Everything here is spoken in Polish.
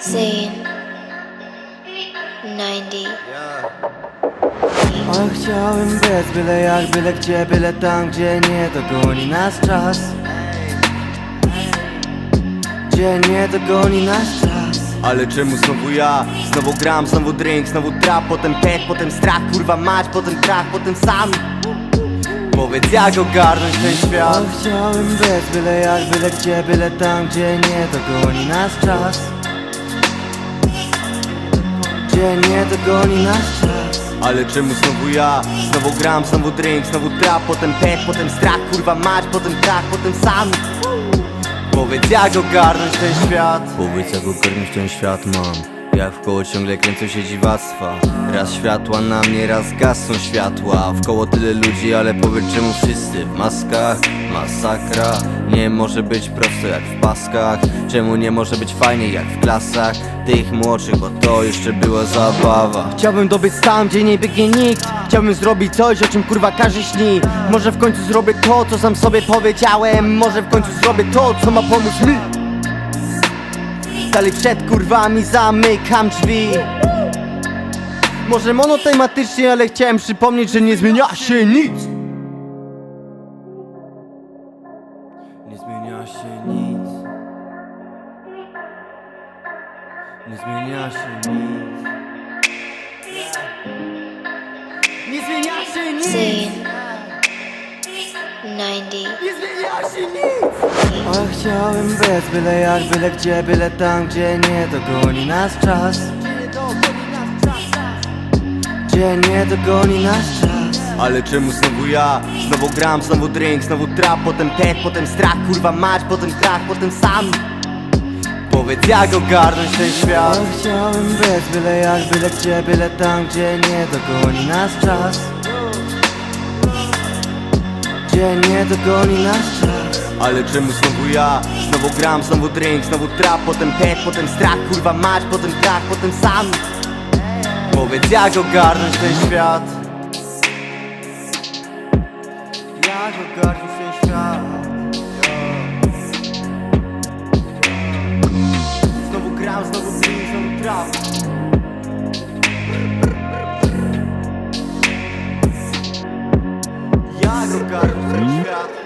Scene. 90 Ale chciałem biec byle jak, byle gdzie, byle tam, gdzie nie dogoni nas czas. Gdzie nie dogoni nas czas. Ale czemu znowu ja? Znowu gram, znowu drink, znowu trap, potem pech, potem strach, kurwa mać, potem krach, potem sam. Powiedz jak ogarnąć ten świat? Ale chciałem biec byle jak, byle gdzie, byle tam, gdzie nie dogoni nas czas Gdzie nie dogoni nas czas. Ale czemu znowu ja? Znowu gram, znowu drink, znowu trap, potem pech, potem strach, kurwa mać, potem krach, potem sam. Powiedz jak ogarnąć ten świat? Powiedz jak ogarnąć ten świat mam w koło ciągle kręcą się dziwactwa. Raz światła na mnie, raz gasną światła. W koło tyle ludzi, ale powiedz czemu wszyscy w maskach? Masakra. Nie może być prosto jak w paskach. Czemu nie może być fajnie jak w klasach Tych młodszych, bo to jeszcze była zabawa. Chciałbym dobiec tam, gdzie nie biegnie nikt. Chciałbym zrobić coś, o czym kurwa każdy śni. Może w końcu zrobię to, co sam sobie powiedziałem. Może w końcu zrobię to, co ma pomóc mi Dalej przed kurwami zamykam drzwi. Może monotematycznie, ale chciałem przypomnieć, że nie zmienia się nic. Nie zmienia się nic. Nie zmienia się nic. Nie zmienia się nic. Scene 90 Nie zmienia się nic! Ale chciałem biec byle jak, byle gdzie, byle tam, gdzie nie dogoni nas czas. Gdzie nie dogoni nas czas. Ale czemu znowu ja? Znowu gram, znowu drink, znowu trap, potem pech, potem strach, kurwa mać, potem krach, potem sam. Powiedz jak ogarnąć ten świat? Ale chciałem byle jak, byle gdzie, byle tam, gdzie nie dogoni nas czas gdzie nie dogoni nas czas. Ale czemu znowu ja? Znowu gram, znowu drink, znowu trap, potem pech, potem strach, kurwa mać, potem krach, potem sam. Powiedz jak ogarnąć ten świat? Jak ogarnąć ten świat? Znowu gram, znowu drink, znowu trap. Jak ogarnąć ten świat